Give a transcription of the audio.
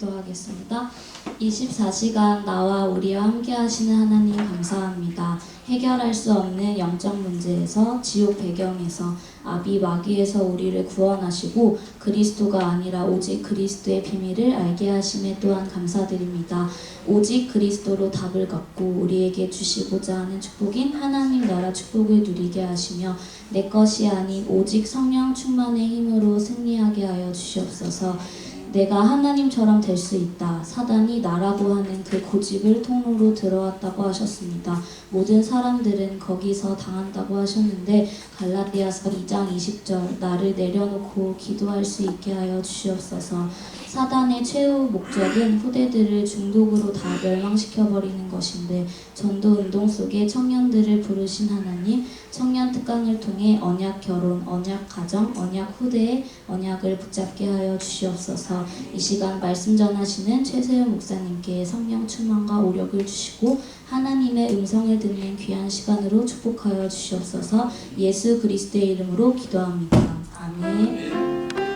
기도하겠습니다. 24시간 나와 우리와 함께 하시는 하나님 감사합니다. 해결할 수 없는 영적 문제에서 지옥 배경에서 아비 마귀에서 우리를 구원하시고 그리스도가 아니라 오직 그리스도의 비밀을 알게 하심에 또한 감사드립니다. 오직 그리스도로 답을 갖고 우리에게 주시고자 하는 축복인 하나님 나라 축복을 누리게 하시며 내 것이 아닌 오직 성령 충만의 힘으로 승리하게 하여 주시옵소서. 내가 하나님처럼 될 수 있다. 사단이 나라고 하는 그 고집을 통로로 들어왔다고 하셨습니다. 모든 사람들은 거기서 당한다고 하셨는데 갈라디아서 2장 20절 나를 내려놓고 기도할 수 있게 하여 주시옵소서. 사단의 최후 목적은 후대들을 중독으로 다 멸망시켜 버리는 것인데 전도 운동 속에 청년들을 부르신 하나님 청년 특강을 통해 언약 결혼, 언약 가정, 언약 후대의 언약을 붙잡게 하여 주시옵소서. 이 시간 말씀 전하시는 최세현 목사님께 성령 충만과 오력을 주시고 하나님의 음성을 듣는 귀한 시간으로 축복하여 주시옵소서. 예수 그리스도의 이름으로 기도합니다. 아멘.